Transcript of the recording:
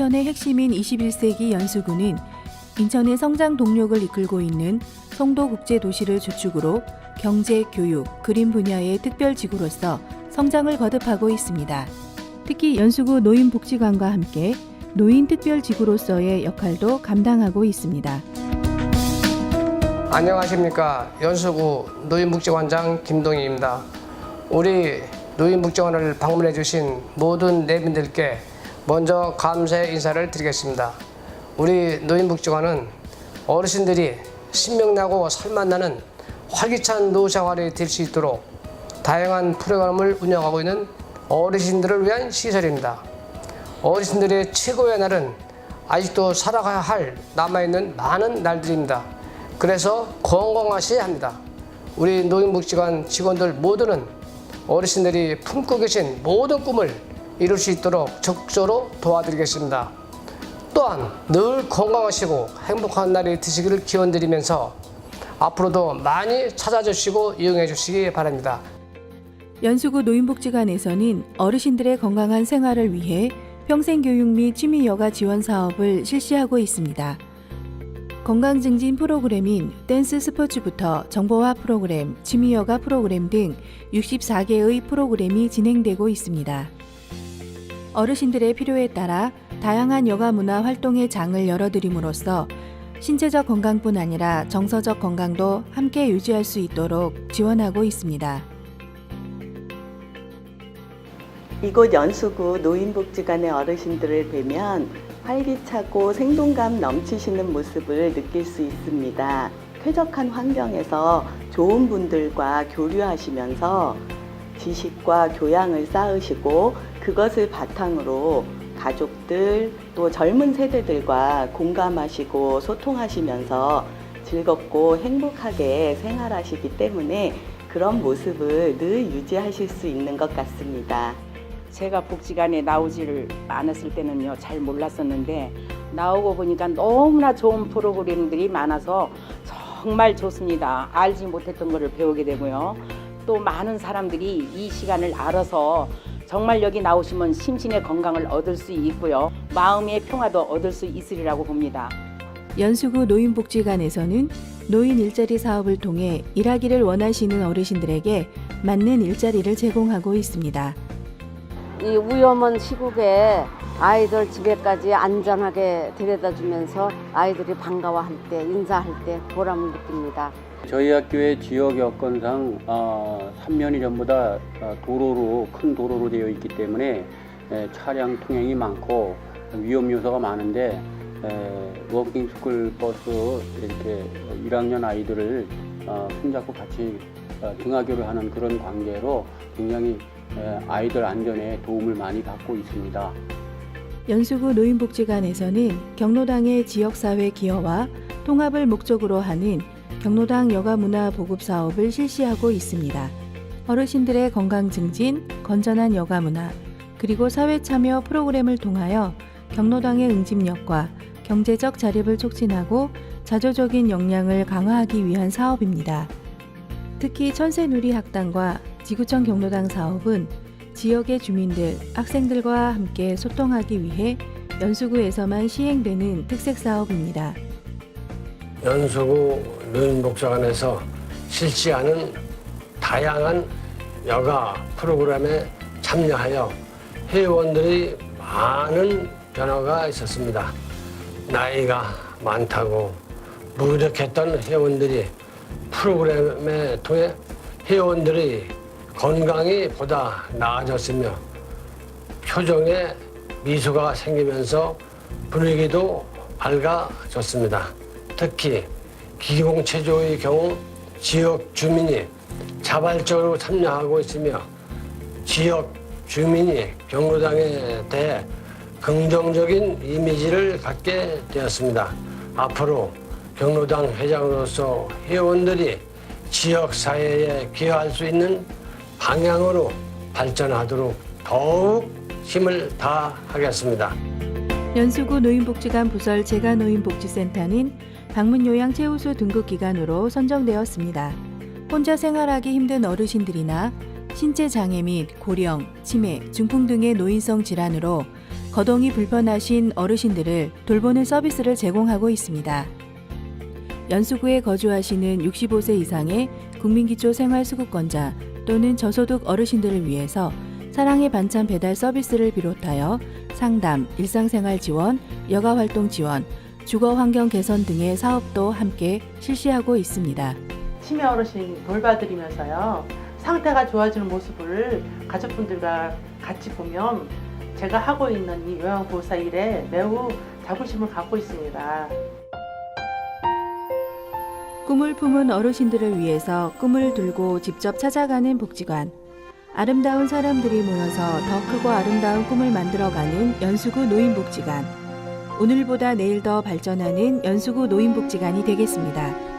인천의 핵심인 21세기 연수구는 인천의 성장 동력을 이끌고 있는 송도국제 도시를 주축으로 경제, 교육, 그림 분야의 특별 지구로서 성장을 거듭하고 있습니다. 특히 연수구 노인복지관과 함께 노인특별지구로서의 역할도 감당하고 있습니다. 안녕하십니까 연수구 노인복지관장 김동희입니다. 우리 노인복지관을 방문해 주신 모든 내빈들께 먼저 감사의 인사를 드리겠습니다. 우리 노인복지관은 어르신들이 신명나고 살맛나는 활기찬 노생활이 될 수 있도록 다양한 프로그램을 운영하고 있는 어르신들을 위한 시설입니다. 어르신들의 최고의 날은 아직도 살아가야 할 남아있는 많은 날들입니다. 그래서 건강하셔야 합니다. 우리 노인복지관 직원들 모두는 어르신들이 품고 계신 모든 꿈을 이룰 수 있도록 적극적으로 도와드리겠습니다. 또한 늘 건강하시고 행복한 날이 되시기를 기원드리면서 앞으로도 많이 찾아주시고 이용해 주시기 바랍니다. 연수구 노인복지관에서는 어르신들의 건강한 생활을 위해 평생교육 및 취미여가 지원 사업을 실시하고 있습니다. 건강 증진 프로그램인 댄스 스포츠부터 정보화 프로그램, 취미여가 프로그램 등 64개의 프로그램이 진행되고 있습니다. 어르신들의 필요에 따라 다양한 여가 문화 활동의 장을 열어드림으로써 신체적 건강뿐 아니라 정서적 건강도 함께 유지할 수 있도록 지원하고 있습니다. 이곳 연수구 노인복지관의 어르신들을 뵈면 활기차고 생동감 넘치시는 모습을 느낄 수 있습니다. 쾌적한 환경에서 좋은 분들과 교류하시면서 지식과 교양을 쌓으시고 그것을 바탕으로 가족들 또 젊은 세대들과 공감하시고 소통하시면서 즐겁고 행복하게 생활하시기 때문에 그런 모습을 늘 유지하실 수 있는 것 같습니다. 제가 복지관에 나오지를 않았을 때는요 잘 몰랐었는데 나오고 보니까 너무나 좋은 프로그램들이 많아서 정말 좋습니다. 알지 못했던 것을 배우게 되고요. 또 많은 사람들이 이 시간을 알아서 정말 여기 나오시면 심신의 건강을 얻을 수 있고요. 마음의 평화도 얻을 수 있으리라고 봅니다. 연수구 노인복지관에서는 노인 일자리 사업을 통해 일하기를 원하시는 어르신들에게 맞는 일자리를 제공하고 있습니다. 이 위험한 시국에 아이들 집에까지 안전하게 데려다 주면서 아이들이 반가워할 때, 인사할 때 보람을 느낍니다. 저희 학교의 지역 여건상 어, 3년이 전보다 어, 도로로 큰 도로로 되어 있기 때문에 에, 차량 통행이 많고 위험 요소가 많은데 에, 워킹 스쿨 버스 이렇게 1학년 아이들을 어, 손잡고 같이 어, 등하교를 하는 그런 관계로 굉장히 에, 아이들 안전에 도움을 많이 받고 있습니다. 연수구 노인복지관에서는 경로당의 지역사회 기여와 통합을 목적으로 하는 경로당 여가 문화 보급 사업을 실시하고 있습니다. 어르신들의 건강 증진, 건전한 여가 문화, 그리고 사회 참여 프로그램을 통하여 경로당의 응집력과 경제적 자립을 촉진하고 자조적인 역량을 강화하기 위한 사업입니다. 특히 천세누리 학당과 지구청 경로당 사업은 지역의 주민들, 학생들과 함께 소통하기 위해 연수구에서만 시행되는 특색 사업입니다. 연수구 노인복지관에서 실시하는 다양한 여가 프로그램에 참여하여 회원들이 많은 변화가 있었습니다. 나이가 많다고 무력했던 회원들이 프로그램에 통해 회원들이 건강이 보다 나아졌으며 표정에 미소가 생기면서 분위기도 밝아졌습니다. 특히 기공체조의 경우 지역 주민이 자발적으로 참여하고 있으며 지역 주민이 경로당에 대해 긍정적인 이미지를 갖게 되었습니다. 앞으로 경로당 회장으로서 회원들이 지역 사회에 기여할 수 있는 방향으로 발전하도록 더욱 힘을 다하겠습니다. 연수구 노인복지관 부설 재가 노인복지센터는 방문 요양 최우수 등급 기관으로 선정되었습니다. 혼자 생활하기 힘든 어르신들이나 신체 장애 및 고령, 치매, 중풍 등의 노인성 질환으로 거동이 불편하신 어르신들을 돌보는 서비스를 제공하고 있습니다. 연수구에 거주하시는 65세 이상의 국민기초 생활수급권자 또는 저소득 어르신들을 위해서 사랑의 반찬 배달 서비스를 비롯하여 상담, 일상생활 지원, 여가 활동 지원, 주거 환경 개선 등의 사업도 함께 실시하고 있습니다. 치매 어르신 돌봐드리면서요 상태가 좋아지는 모습을 가족분들과 같이 보면 제가 하고 있는 이 요양보호사 일에 매우 자부심을 갖고 있습니다. 꿈을 품은 어르신들을 위해서 꿈을 들고 직접 찾아가는 복지관. 아름다운 사람들이 모여서 더 크고 아름다운 꿈을 만들어가는 연수구 노인복지관. 오늘보다 내일 더 발전하는 연수구 노인복지관이 되겠습니다.